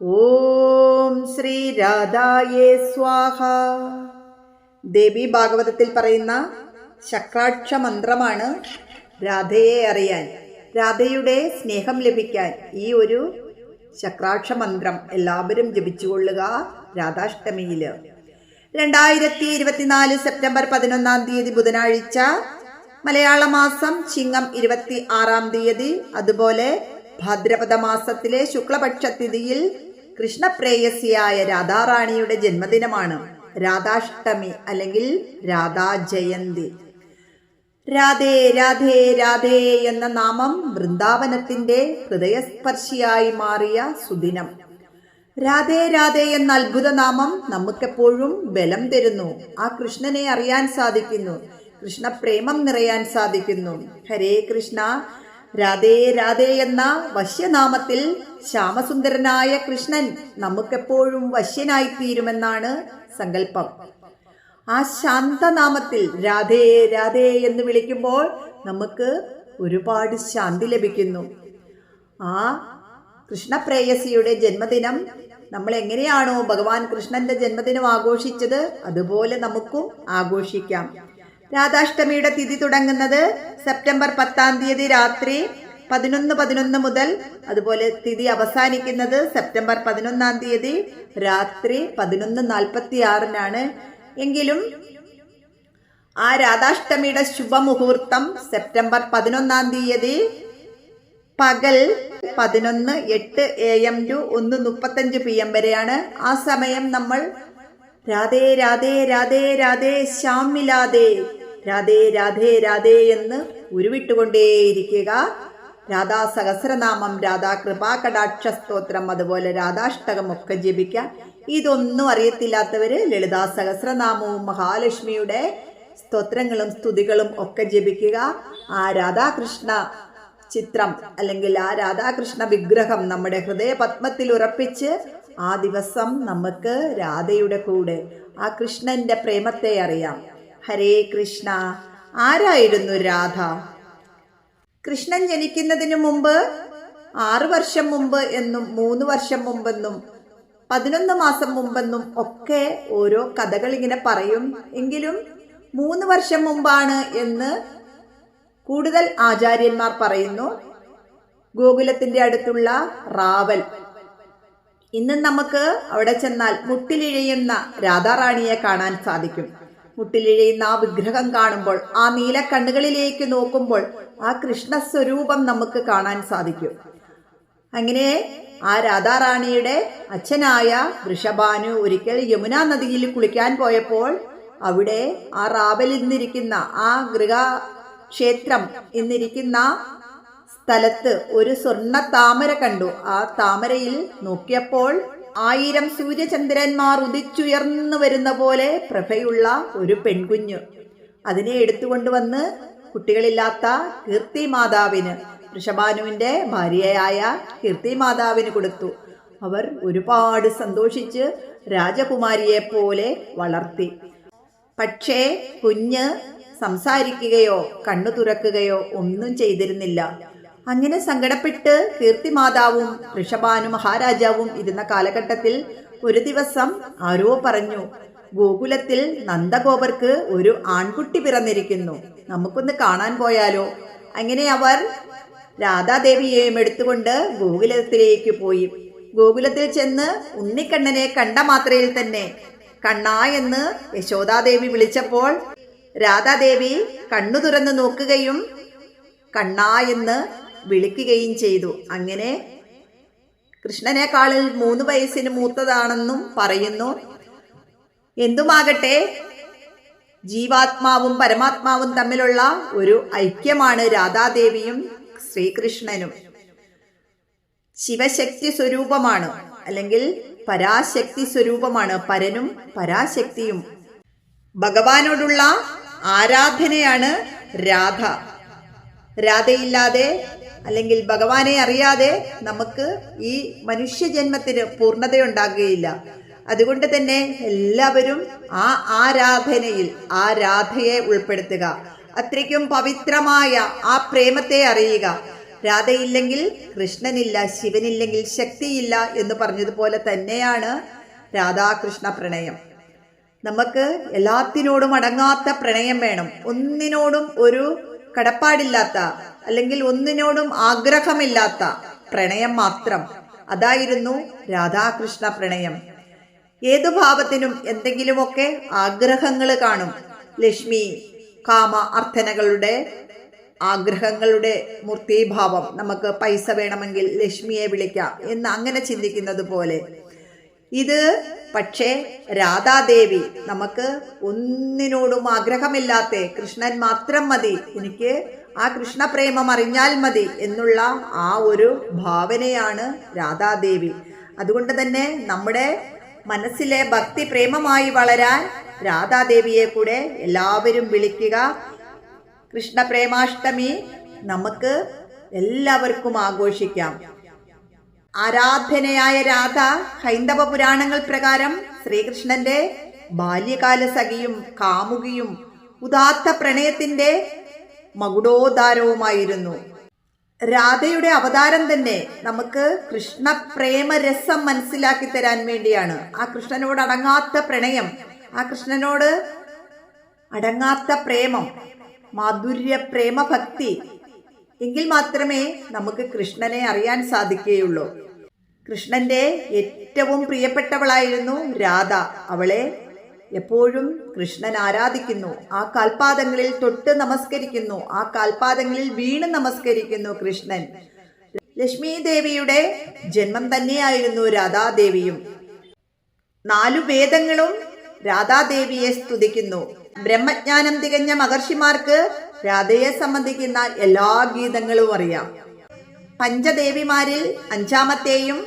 ഓം ശ്രീ രാധായേ സ്വാഹ. ദേവി ഭാഗവതത്തിൽ പറയുന്ന ശക്രാക്ഷ മന്ത്രമാണ് രാധയെ അറിയാൻ രാധയുടെ സ്നേഹം ലഭിക്കാൻ ഈ ഒരു ശക്രാക്ഷ മന്ത്രം എല്ലാവരും ജപിച്ചുകൊള്ളുക രാധാഷ്ടമിയിൽ. രണ്ടായിരത്തി ഇരുപത്തിനാല് സെപ്റ്റംബർ പതിനൊന്നാം തീയതി ബുധനാഴ്ച മലയാള മാസം ചിങ്ങം ഇരുപത്തി ആറാം തീയതി അതുപോലെ ഭാദ്രപദ മാസത്തിലെ ശുക്ലപക്ഷ തിഥിയിൽ കൃഷ്ണപ്രേയസിയായ രാധാറാണിയുടെ ജന്മദിനമാണ്. രാധാഷ്ടമി അല്ലെങ്കിൽ രാധാ ജയന്തി രാധേ രാധേ രാധേ എന്ന നാമം വൃന്ദാവനത്തിന്റെ ഹൃദയസ്പർശിയായി മാറിയ സുദിനം. രാധേ രാധേ എന്ന അത്ഭുത നാമം നമുക്കെപ്പോഴും ബലം തരുന്നു. ആ കൃഷ്ണനെ അറിയാൻ സാധിക്കുന്നു. കൃഷ്ണപ്രേമം നിറയാൻ സാധിക്കുന്നു. ഹരേ കൃഷ്ണ രാധേ രാധേ എന്ന വശ്യനാമത്തിൽ ശ്യാമസുന്ദരനായ കൃഷ്ണൻ നമുക്കെപ്പോഴും വശ്യനായി തീരുമെന്നാണ് സങ്കല്പം. ആ ശാന്തനാമത്തിൽ രാധേ രാധേ എന്ന് വിളിക്കുമ്പോൾ നമുക്ക് ഒരുപാട് ശാന്തി ലഭിക്കുന്നു. ആ കൃഷ്ണപ്രേയസിയുടെ ജന്മദിനം നമ്മൾ എങ്ങനെയാണോ ഭഗവാൻ കൃഷ്ണന്റെ ജന്മദിനം ആഘോഷിച്ചത് അതുപോലെ നമുക്കും ആഘോഷിക്കാം. രാധാഷ്ടമിയുടെ തിഥി തുടങ്ങുന്നത് സെപ്റ്റംബർ പത്താം തീയതി രാത്രി പതിനൊന്ന് പതിനൊന്ന് മുതൽ അതുപോലെ തിഥി അവസാനിക്കുന്നത് സെപ്റ്റംബർ പതിനൊന്നാം തീയതി രാത്രി പതിനൊന്ന് നാൽപ്പത്തി ആറിനാണ് എങ്കിലും ആ രാധാഷ്ടമിയുടെ ശുഭമുഹൂർത്തം സെപ്റ്റംബർ പതിനൊന്നാം തീയതി പകൽ പതിനൊന്ന് എട്ട് എ എം ടു ഒന്ന് മുപ്പത്തഞ്ച് പി എം വരെയാണ്. ആ സമയം നമ്മൾ രാധേ രാധേ രാധേ രാധേ ശ്യാമിലാതേ രാധേ രാധേ രാധേ എന്ന് ഉരുവിട്ടുകൊണ്ടേയിരിക്കുക. രാധാ സഹസ്രനാമം രാധാ കൃപാകടാക്ഷ സ്തോത്രം അതുപോലെ രാധാഷ്ടകം ഒക്കെ ജപിക്കാം. ഇതൊന്നും അറിയത്തില്ലാത്തവര് ലളിതാ സഹസ്രനാമവും മഹാലക്ഷ്മിയുടെ സ്തോത്രങ്ങളും സ്തുതികളും ഒക്കെ ജപിക്കുക. ആ രാധാകൃഷ്ണ ചിത്രം അല്ലെങ്കിൽ ആ രാധാകൃഷ്ണ വിഗ്രഹം നമ്മുടെ ഹൃദയ പത്മത്തിൽ ഉറപ്പിച്ച് ആ ദിവസം നമുക്ക് രാധയുടെ കൂടെ ആ കൃഷ്ണന്റെ പ്രേമത്തെ അറിയാം. ഹരേ കൃഷ്ണ. ആരായിരുന്നു രാധ? കൃഷ്ണൻ ജനിക്കുന്നതിന് മുമ്പ് ആറു വർഷം മുമ്പ് എന്നും മൂന്ന് വർഷം മുമ്പെന്നും പതിനൊന്ന് മാസം മുമ്പെന്നും ഒക്കെ ഓരോ കഥകൾ ഇങ്ങനെ പറയും. എങ്കിലും മൂന്ന് വർഷം മുമ്പാണ് എന്ന് കൂടുതൽ ആചാര്യന്മാർ പറയുന്നു. ഗോകുലത്തിന്റെ അടുത്തുള്ള റാവൽ. ഇന്ന് നമുക്ക് അവിടെ ചെന്നാൽ മുട്ടിലിഴയുന്ന രാധാറാണിയെ കാണാൻ സാധിക്കും. മുട്ടിലിഴയുന്ന ആ വിഗ്രഹം കാണുമ്പോൾ ആ നീല കണ്ണുകളിലേക്ക് നോക്കുമ്പോൾ ആ കൃഷ്ണ സ്വരൂപം നമുക്ക് കാണാൻ സാധിക്കും. അങ്ങനെ ആ രാധാറാണിയുടെ അച്ഛനായ വൃഷഭാനു ഒരിക്കൽ യമുനാ നദിയിൽ കുളിക്കാൻ പോയപ്പോൾ അവിടെ ആ റാവൽ ഇന്നിരിക്കുന്ന ആ ഗൃഹ ക്ഷേത്രം എന്നിരിക്കുന്ന സ്ഥലത്ത് ഒരു സ്വർണ താമര കണ്ടു. ആ താമരയിൽ നോക്കിയപ്പോൾ ആയിരം സൂര്യചന്ദ്രന്മാർ ഉദിച്ചുയർന്നു വരുന്ന പോലെ പ്രഭയുള്ള ഒരു പെൺകുഞ്ഞ്. അതിനെ എടുത്തുകൊണ്ടുവന്ന് കുട്ടികളില്ലാത്ത കീർത്തി മാതാവിന് ഋഷഭാനുവിന്റെ ഭാര്യയായ കീർത്തി മാതാവിന് കൊടുത്തു. അവർ ഒരുപാട് സന്തോഷിച്ച് രാജകുമാരിയെ പോലെ വളർത്തി. പക്ഷേ കുഞ്ഞ് സംസാരിക്കുകയോ കണ്ണു തുറക്കുകയോ ഒന്നും ചെയ്തിരുന്നില്ല. അങ്ങനെ സങ്കടപ്പെട്ട് കീർത്തിമാതാവും ഋഷഭാനു മഹാരാജാവും ഇരുന്ന കാലഘട്ടത്തിൽ ഒരു ദിവസം ആരോ പറഞ്ഞു ഗോകുലത്തിൽ നന്ദഗോപർക്ക് ഒരു ആൺകുട്ടി പിറന്നിരിക്കുന്നു. നമുക്കൊന്ന് കാണാൻ പോയാലോ? അങ്ങനെ അവർ രാധാദേവിയെയും എടുത്തുകൊണ്ട് ഗോകുലത്തിലേക്ക് പോയി. ഗോകുലത്തിൽ ചെന്ന് ഉണ്ണിക്കണ്ണനെ കണ്ട മാത്രയിൽ തന്നെ കണ്ണാ എന്ന് യശോദാദേവി വിളിച്ചപ്പോൾ രാധാദേവി കണ്ണു തുറന്ന് നോക്കുകയും കണ്ണാ എന്ന് വിളിക്കുകയും ചെയ്തു. അങ്ങനെ കൃഷ്ണനേക്കാളിൽ മൂന്ന് വയസ്സിന് മൂത്തതാണെന്നും പറയുന്നു. എന്തുമാകട്ടെ ജീവാത്മാവും പരമാത്മാവും തമ്മിലുള്ള ഒരു ഐക്യമാണ് രാധാദേവിയും ശ്രീകൃഷ്ണനും. ശിവശക്തി സ്വരൂപമാണ് അല്ലെങ്കിൽ പരാശക്തി സ്വരൂപമാണ് പരനും പരാശക്തിയും. ഭഗവാനോടുള്ള ആരാധനയാണ് രാധ. രാധയില്ലാതെ അല്ലെങ്കിൽ ഭഗവാനെ അറിയാതെ നമുക്ക് ഈ മനുഷ്യജന്മത്തിന് പൂർണതയുണ്ടാകുകയില്ല. അതുകൊണ്ട് തന്നെ എല്ലാവരും ആ ആരാധനയിൽ ആ രാധയെ ഉൾപ്പെടുത്തുക. അത്രയ്ക്കും പവിത്രമായ ആ പ്രേമത്തെ അറിയുക. രാധയില്ലെങ്കിൽ കൃഷ്ണനില്ല ശിവനില്ലെങ്കിൽ ശക്തിയില്ല എന്ന് പറഞ്ഞതുപോലെ തന്നെയാണ് രാധാകൃഷ്ണ പ്രണയം. നമുക്ക് എല്ലാത്തിനോടും അടങ്ങാത്ത പ്രണയം വേണം. ഒന്നിനോടും ഒരു കടപ്പാടില്ലാത്ത അല്ലെങ്കിൽ ഒന്നിനോടും ആഗ്രഹമില്ലാത്ത പ്രണയം മാത്രം. അതായിരുന്നു രാധാകൃഷ്ണ പ്രണയം. ഏതു ഭാവത്തിനും എന്തെങ്കിലുമൊക്കെ ആഗ്രഹങ്ങൾ കാണും. ലക്ഷ്മി കാമ അർത്ഥനകളുടെ ആഗ്രഹങ്ങളുടെ മൂർത്തീഭാവം. നമുക്ക് പൈസ വേണമെങ്കിൽ ലക്ഷ്മിയെ വിളിക്കാം എന്ന് അങ്ങനെ ചിന്തിക്കുന്നത് പോലെ. ഇത് പക്ഷേ രാധാദേവി നമുക്ക് ഒന്നിനോടും ആഗ്രഹമില്ലാത്ത കൃഷ്ണൻ മാത്രം മതി. എനിക്ക് ആ കൃഷ്ണപ്രേമം അറിഞ്ഞാൽ മതി എന്നുള്ള ആ ഒരു ഭാവനയാണ് രാധാദേവി. അതുകൊണ്ട് തന്നെ നമ്മുടെ മനസ്സിലെ ഭക്തി പ്രേമമായി വളരാൻ രാധാദേവിയെ കൂടെ എല്ലാവരും വിളിക്കുക. കൃഷ്ണപ്രേമാഷ്ടമി നമുക്ക് എല്ലാവർക്കും ആഘോഷിക്കാം. ആരാധനയായ രാധ ഹൈന്ദവ പുരാണങ്ങൾ പ്രകാരം ശ്രീകൃഷ്ണന്റെ ബാല്യകാല സഖിയും കാമുകിയും ഉദാത്ത പ്രണയത്തിന്റെ മകുടോദാരവുമായിരുന്നു. രാധയുടെ അവതാരം തന്നെ നമുക്ക് കൃഷ്ണ പ്രേമരസം മനസ്സിലാക്കി തരാൻ വേണ്ടിയാണ്. ആ കൃഷ്ണനോട് അടങ്ങാത്ത പ്രണയം ആ കൃഷ്ണനോട് അടങ്ങാത്ത പ്രേമം മാധുര്യ പ്രേമഭക്തി എങ്കിൽ മാത്രമേ നമുക്ക് കൃഷ്ണനെ അറിയാൻ സാധിക്കുകയുള്ളൂ. കൃഷ്ണന്റെ ഏറ്റവും പ്രിയപ്പെട്ടവളായിരുന്നു രാധ. അവളെ എപ്പോഴും കൃഷ്ണൻ ആരാധിക്കുന്നു. ആ കാൽപാദങ്ങളിൽ തൊട്ട് നമസ്കരിക്കുന്നു. ആ കാൽപാദങ്ങളിൽ വീണ് നമസ്കരിക്കുന്നു കൃഷ്ണൻ. ലക്ഷ്മി ദേവിയുടെ ജന്മം തന്നെയായിരുന്നു രാധാദേവിയും. നാലു വേദങ്ങളും രാധാദേവിയെ സ്തുതിക്കുന്നു. ബ്രഹ്മജ്ഞാനം തികഞ്ഞ മഹർഷിമാർക്ക് രാധയെ സംബന്ധിക്കുന്ന എല്ലാ ഗീതങ്ങളും അറിയാം. പഞ്ചദേവിമാരിൽ അഞ്ചാമത്തെയും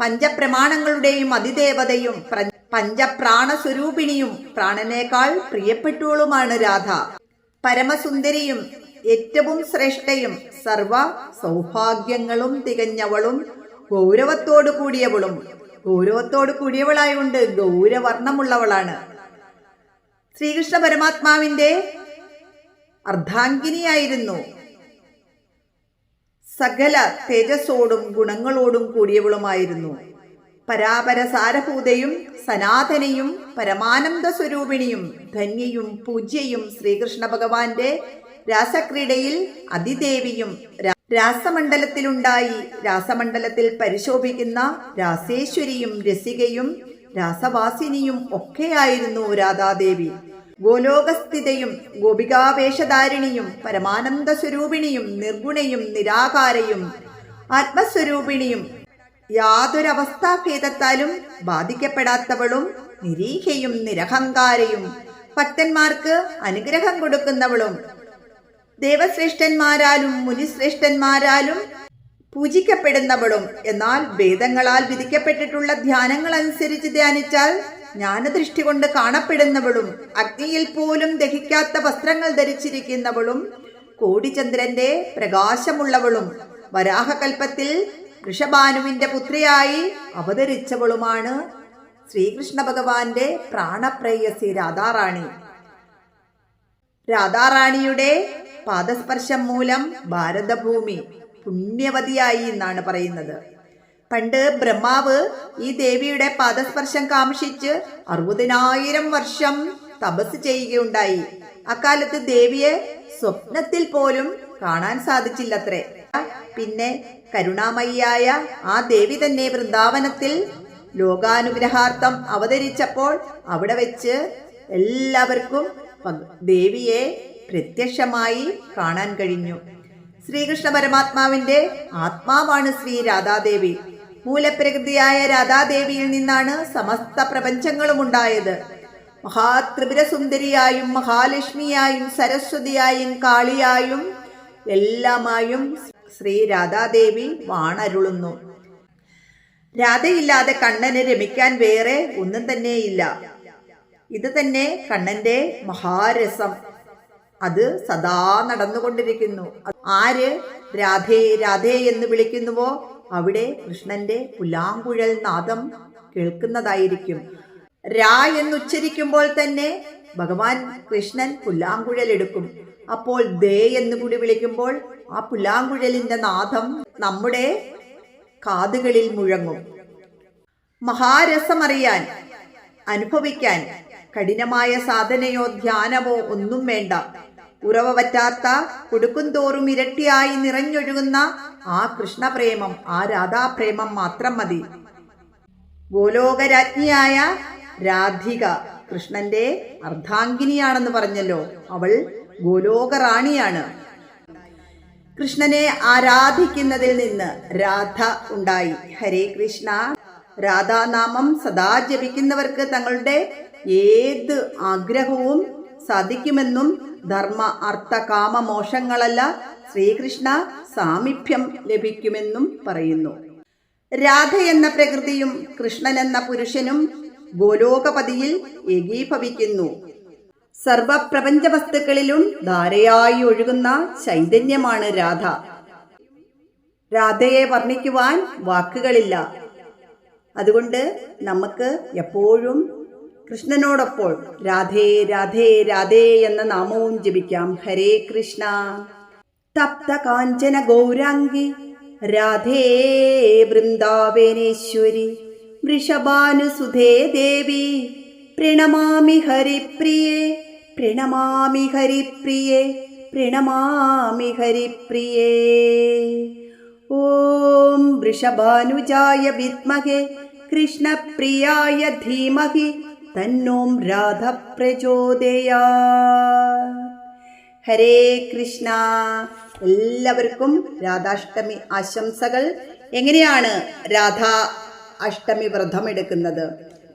പഞ്ചപ്രമാണങ്ങളുടെയും അതിദേവതയും പഞ്ചപ്രാണസ്വരൂപിണിയും പ്രാണനേക്കാൾ പ്രിയപ്പെട്ടവളുമാണ് രാധ. പരമസുന്ദരിയും ഏറ്റവും ശ്രേഷ്ഠയും സർവ സൗഭാഗ്യങ്ങളും തികഞ്ഞവളും ഗൗരവത്തോടു കൂടിയവളും ഗൗരവത്തോടു കൂടിയവളായുകൊണ്ട് ഗൗരവർണമുള്ളവളാണ് ശ്രീകൃഷ്ണ പരമാത്മാവിന്റെ അർദ്ധാംഗിനിയായിരുന്നു സകല തേജസ്സോടും ഗുണങ്ങളോടും കൂടിയവളുമായിരുന്നു. പരാപര സാരഭൂതയും സനാതനയും പരമാനന്ദ സ്വരൂപിണിയും ധന്യയും പൂജ്യയും ശ്രീകൃഷ്ണ ഭഗവാന്റെ രാസക്രീഡയിൽ അതിദേവിയും രാസമണ്ഡലത്തിലുണ്ടായി. രാസമണ്ഡലത്തിൽ പരിശോഭിക്കുന്ന രാസേശ്വരിയും രസികയും രാസവാസിനിയും ഒക്കെയായിരുന്നു രാധാദേവി. ഗോലോകസ്ഥിതയും ഗോപികാവേഷധാരിണിയും പരമാനന്ദ സ്വരൂപിണിയും നിർഗുണയും നിരാകാരയും ആത്മസ്വരൂപിണിയും യാതൊരവസ്ഥാഭേദത്താലും ബാധിക്കപ്പെടാത്തവളും നിരീഹയും നിരഹങ്കാരയും. ഭക്തന്മാർക്ക് അനുഗ്രഹം കൊടുക്കുന്നവളും ദേവശ്രേഷ്ഠന്മാരാലും മുനിശ്രേഷ്ഠന്മാരാലും പൂജിക്കപ്പെടുന്നവളും. എന്നാൽ വേദങ്ങളാൽ വിധിക്കപ്പെട്ടിട്ടുള്ള ധ്യാനങ്ങൾ അനുസരിച്ച് ധ്യാനിച്ചാൽ ജ്ഞാനദൃഷ്ടി കൊണ്ട് കാണപ്പെടുന്നവളും അഗ്നിയിൽ പോലും ദഹിക്കാത്ത വസ്ത്രങ്ങൾ ധരിച്ചിരിക്കുന്നവളും കോടിചന്ദ്രന്റെ പ്രകാശമുള്ളവളും വരാഹകൽപ്പത്തിൽ ഋഷഭാനുവിന്റെ പുത്രിയായി അവതരിച്ചവളുമാണ് ശ്രീകൃഷ്ണ ഭഗവാന്റെ പ്രാണപ്രേയസി രാധാറാണി. രാധാറാണിയുടെ പാദസ്പർശം മൂലം ഭാരതഭൂമി പുണ്യവതിയായി എന്നാണ് പറയുന്നത്. പണ്ട് ബ്രഹ്മാവ് ഈ ദേവിയുടെ പാദസ്പർശം കാംക്ഷിച്ച് അറുപതിനായിരം വർഷം തപസ് ചെയ്യുകയുണ്ടായി. അക്കാലത്ത് ദേവിയെ സ്വപ്നത്തിൽ പോലും കാണാൻ സാധിച്ചില്ലത്രേ. പിന്നെ കരുണാമയ്യായ ആ ദേവി തന്നെ വൃന്ദാവനത്തിൽ ലോകാനുഗ്രഹാർത്ഥം അവതരിച്ചപ്പോൾ അവിടെ വെച്ച് എല്ലാവർക്കും ദേവിയെ പ്രത്യക്ഷമായി കാണാൻ കഴിഞ്ഞു. ശ്രീകൃഷ്ണ പരമാത്മാവിന്റെ ആത്മാവാണ് ശ്രീ രാധാദേവി. മൂലപ്രകൃതിയായ രാധാദേവിയിൽ നിന്നാണ് സമസ്ത പ്രപഞ്ചങ്ങളും ഉണ്ടായത്. മഹാത്രിപുര സുന്ദരിയായും മഹാലക്ഷ്മിയായും സരസ്വതിയായും കാളിയായും എല്ലാമായും ശ്രീ രാധാദേവി വാണരുളുന്നു. രാധയില്ലാതെ കണ്ണന് രമിക്കാൻ വേറെ ഒന്നും തന്നെയില്ല. ഇത് തന്നെ കണ്ണന്റെ മഹാരസം. അത് സദാ നടന്നുകൊണ്ടിരിക്കുന്നു. ആര് രാധേ രാധേ എന്ന് വിളിക്കുന്നുവോ അവിടെ കൃഷ്ണന്റെ പുലാങ്കുഴൽ നാദം കേൾക്കുന്നതായിരിക്കും. രാ എന്നുച്ചരിക്കുമ്പോൾ തന്നെ ഭഗവാൻ കൃഷ്ണൻ പുല്ലാങ്കുഴൽ എടുക്കും. അപ്പോൾ ദേ എന്നുകൂടി വിളിക്കുമ്പോൾ ആ പുല്ലാങ്കുഴലിന്റെ നാദം നമ്മുടെ കാതുകളിൽ മുഴങ്ങും. മഹാരസമറിയാൻ അനുഭവിക്കാൻ കഠിനമായ സാധനയോ ധ്യാനമോ ഒന്നും വേണ്ട. ഉറവ പറ്റാത്ത കൊടുക്കും തോറും ഇരട്ടിയായി നിറഞ്ഞൊഴുകുന്ന ആ കൃഷ്ണപ്രേമം ആ രാധാപ്രേമം മാത്രം മതി. ഗോലോകരാജ്ഞിയായ രാധിക കൃഷ്ണന്റെ അർദ്ധാംഗിനിയാണെന്ന് പറഞ്ഞല്ലോ. അവൾ ഗോലോക റാണിയാണ് കൃഷ്ണനെ ആരാധിക്കുന്നതിൽ നിന്ന് രാധ ഉണ്ടായി. ഹരേ കൃഷ്ണ. രാധാനാമം സദാ ജപിക്കുന്നവർക്ക് തങ്ങളുടെ ഏത് ആഗ്രഹവും സാധിക്കുമെന്നും ധർമ്മ അർത്ഥ കാമ മോശങ്ങളല്ല ശ്രീകൃഷ്ണ സാമീപ്യം ലഭിക്കുമെന്നും പറയുന്നു. രാധ എന്ന പ്രകൃതിയും കൃഷ്ണൻ എന്ന പുരുഷനും ഗോലോകപതിയിൽ ഏകീഭവിക്കുന്നു. സർവപ്രപഞ്ച വസ്തുക്കളിലും ധാരയായി ഒഴുകുന്ന ചൈതന്യമാണ് രാധ. രാധയെ വർണിക്കുവാൻ വാക്കുകളില്ല. അതുകൊണ്ട് നമുക്ക് എപ്പോഴും കൃഷ്ണനോടൊപ്പോൾ രാധേ രാധേ രാധേ എന്ന നാമവും ജപിക്കാം. ഹരേ കൃഷ്ണ. തപ്ത കാഞ്ചന ഗൗരാംഗി. രാധേ വൃന്ദാവനേശ്വരി വൃഷഭാനുസുധേ ദേവി. പ്രണമാമി ഹരിപ്രിയേ. പ്രണമാമി ഹരിപ്രിയേ പ്രണമാമി ഹരിപ്രിയേ ഓം വൃഷഭാനുജായ വിദ്മഹേ കൃഷ്ണപ്രിയായ ധീമഹി തന്നോം രാധ പ്രചോദയാ ഹരേ കൃഷ്ണ. എല്ലാവർക്കും രാധാഷ്ടമി ആശംസകൾ. എങ്ങനെയാണ് രാധാ അഷ്ടമി വ്രതം എടുക്കുന്നത്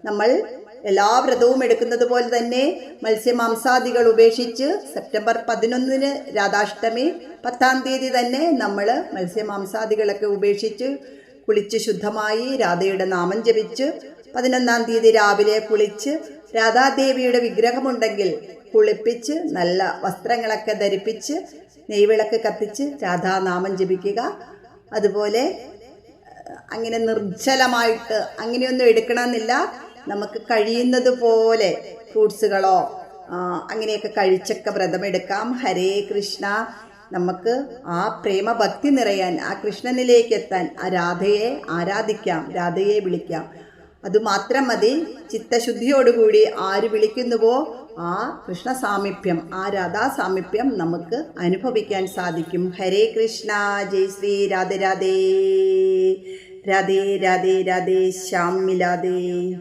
നമ്മൾ എല്ലാ വ്രതവും എടുക്കുന്നത് പോലെ തന്നെ മത്സ്യമാംസാദികൾ ഉപേക്ഷിച്ച് സെപ്റ്റംബർ പതിനൊന്നിന് രാധാഷ്ടമി പത്താം തീയതി തന്നെ നമ്മൾ മത്സ്യമാംസാദികളൊക്കെ ഉപേക്ഷിച്ച് കുളിച്ച് ശുദ്ധമായി രാധയുടെ നാമം ജപിച്ച് പതിനൊന്നാം തീയതി രാവിലെ കുളിച്ച് രാധാദേവിയുടെ വിഗ്രഹമുണ്ടെങ്കിൽ കുളിപ്പിച്ച് നല്ല വസ്ത്രങ്ങളൊക്കെ ധരിപ്പിച്ച് നെയ്വിളക്ക് കത്തിച്ച് രാധാനാമം ജപിക്കുക. അതുപോലെ അങ്ങനെ നിർജലമായിട്ട് അങ്ങനെയൊന്നും എടുക്കണമെന്നില്ല. നമുക്ക് കഴിയുന്നത് പോലെ ഫ്രൂട്ട്സുകളോ അങ്ങനെയൊക്കെ കഴിച്ചൊക്കെ വ്രതമെടുക്കാം. ഹരേ കൃഷ്ണ. നമുക്ക് ആ പ്രേമഭക്തി നിറയാൻ ആ കൃഷ്ണനിലേക്ക് എത്താൻ ആ രാധയെ ആരാധിക്കാം രാധയെ വിളിക്കാം. അതുമാത്രം മതി. ചിത്തശുദ്ധിയോടുകൂടി ആര് വിളിക്കുന്നുവോ ആ കൃഷ്ണ സാമീപ്യം ആ രാധാ സാമീപ്യം നമുക്ക് അനുഭവിക്കാൻ സാധിക്കും. ഹരേ കൃഷ്ണ. ജയ് ശ്രീ രാധേ രാധേ. രാധേ രാധേ രാധേ. ശ്യാം മിലാദേ.